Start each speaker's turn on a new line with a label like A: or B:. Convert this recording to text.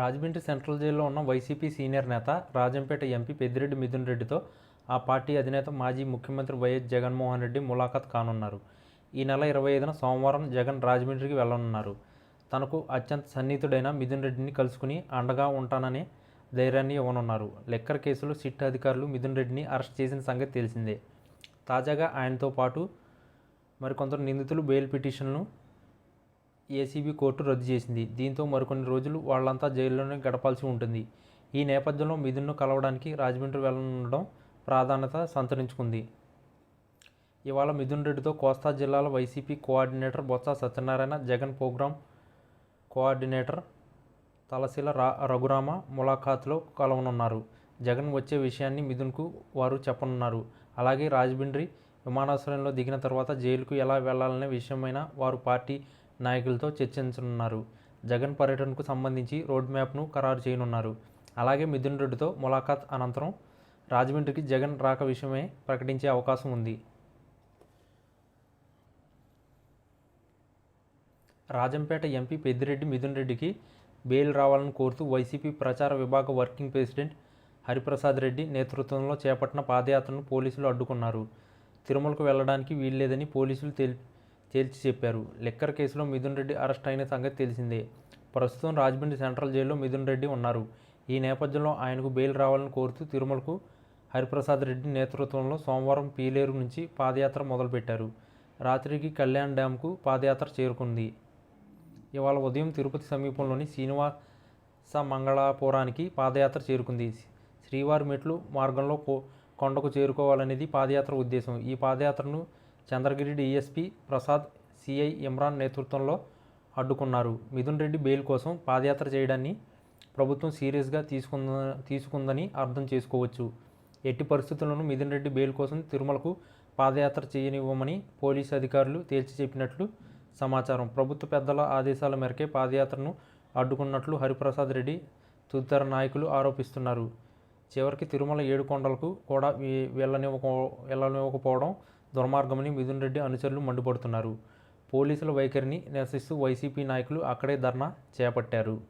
A: Rajahmundry central జైల్లో ఉన్న YCP senior నేత రాజంపేట ఎంపీ పెద్దిరెడ్డి మిథున్ రెడ్డితో ఆ పార్టీ అధినేత మాజీ ముఖ్యమంత్రి వైఎస్ జగన్మోహన్ రెడ్డి ములాఖాత్ కానున్నారు. ఈ నెల ఇరవై ఐదున సోమవారం జగన్ రాజమండ్రికి వెళ్ళనున్నారు తనకు అత్యంత సన్నిహితుడైన మిథున్ రెడ్డిని కలుసుకుని అండగా ఉంటాననే ధైర్యాన్ని ఇవ్వనున్నారు. లెక్కర్ కేసులో సిట్ అధికారులు మిథున్ రెడ్డిని అరెస్ట్ చేసిన సంగతి తెలిసిందే. తాజాగా ఆయనతో పాటు మరికొందరు నిందితులు బెయిల్ పిటిషన్ను ఏసీబీ కోర్టు రద్దు చేసింది. దీంతో మరికొన్ని రోజులు వాళ్ళంతా జైల్లోనే గడపాల్సి ఉంటుంది. ఈ నేపథ్యంలో మిథున్ను కలవడానికి రాజమండ్రి వెళ్ళనుండడం ప్రాధాన్యత సంతరించుకుంది. ఇవాళ మిథున్ రెడ్డితో కోస్తా జిల్లాల YCP coordinator Botsa Satyanarayana Jagan program coordinator Talasila రా రఘురామ ములాఖాత్లో కలవనున్నారు. జగన్ వచ్చే విషయాన్ని మిథున్కు వారు చెప్పనున్నారు. అలాగే రాజమండ్రి విమానాశ్రయంలో దిగిన తర్వాత జైలుకు ఎలా వెళ్ళాలనే విషయమైన వారు పార్టీ నాయకులతో చర్చించనున్నారు. జగన్ పర్యటనకు సంబంధించి రోడ్ మ్యాప్ను ఖరారు చేయనున్నారు. అలాగే మిథున్ రెడ్డితో ములాఖాత్ అనంతరం రాజమండ్రికి జగన్ రాక విషయమే ప్రకటించే అవకాశం ఉంది. రాజంపేట ఎంపీ పెద్దిరెడ్డి మిథున్ రెడ్డికి బెయిల్ రావాలని కోరుతూ వైసీపీ ప్రచార విభాగ వర్కింగ్ ప్రెసిడెంట్ హరిప్రసాద్ రెడ్డి నేతృత్వంలో చేపట్టిన పాదయాత్రను పోలీసులు అడ్డుకున్నారు. తిరుమలకు వెళ్ళడానికి వీల్లేదని పోలీసులు తెలి తేల్చి చెప్పారు. లిక్కర్ కేసులో మిథున్ రెడ్డి అరెస్ట్ అయిన సంగతి తెలిసిందే. ప్రస్తుతం రాజమండ్రి సెంట్రల్ జైల్లో మిథున్ రెడ్డి ఉన్నారు. ఈ నేపథ్యంలో ఆయనకు బెయిల్ రావాలని కోరుతూ తిరుమలకు హరిప్రసాద్ రెడ్డి నేతృత్వంలో సోమవారం పీలేరు నుంచి పాదయాత్ర మొదలుపెట్టారు. రాత్రికి కళ్యాణ్ డ్యాంకు పాదయాత్ర చేరుకుంది. ఇవాళ ఉదయం తిరుపతి సమీపంలోని శ్రీనివాస మంగళాపురానికి పాదయాత్ర చేరుకుంది. శ్రీవారి మెట్లు మార్గంలో కొండకు చేరుకోవాలనేది పాదయాత్ర ఉద్దేశం. ఈ పాదయాత్రను చంద్రగిరి డిఎస్పీ ప్రసాద్ సిఐ ఇమ్రాన్ నేతృత్వంలో అడ్డుకున్నారు. మిథున్ రెడ్డి బెయిల్ కోసం పాదయాత్ర చేయడాన్ని ప్రభుత్వం సీరియస్గా తీసుకుంద తీసుకుందని అర్థం చేసుకోవచ్చు. ఎట్టి పరిస్థితుల్లోనూ మిథున్ రెడ్డి బెయిల్ కోసం తిరుమలకు పాదయాత్ర చేయనివ్వమని పోలీసు అధికారులు తేల్చి చెప్పినట్లు సమాచారం. ప్రభుత్వ పెద్దల ఆదేశాల మేరకే పాదయాత్రను అడ్డుకున్నట్లు హరిప్రసాద్ రెడ్డి తదితర నాయకులు ఆరోపిస్తున్నారు. చివరికి తిరుమల ఏడు కొండలకు కూడా వీ- వెళ్ళనివ్వకపోవడం దుర్మార్గమని మిథున్ రెడ్డి అనుచరులు మండిపడుతున్నారు. పోలీసుల వైఖరిని నిరసిస్తూ వైసీపీ నాయకులు అక్కడే ధర్నా చేపట్టారు.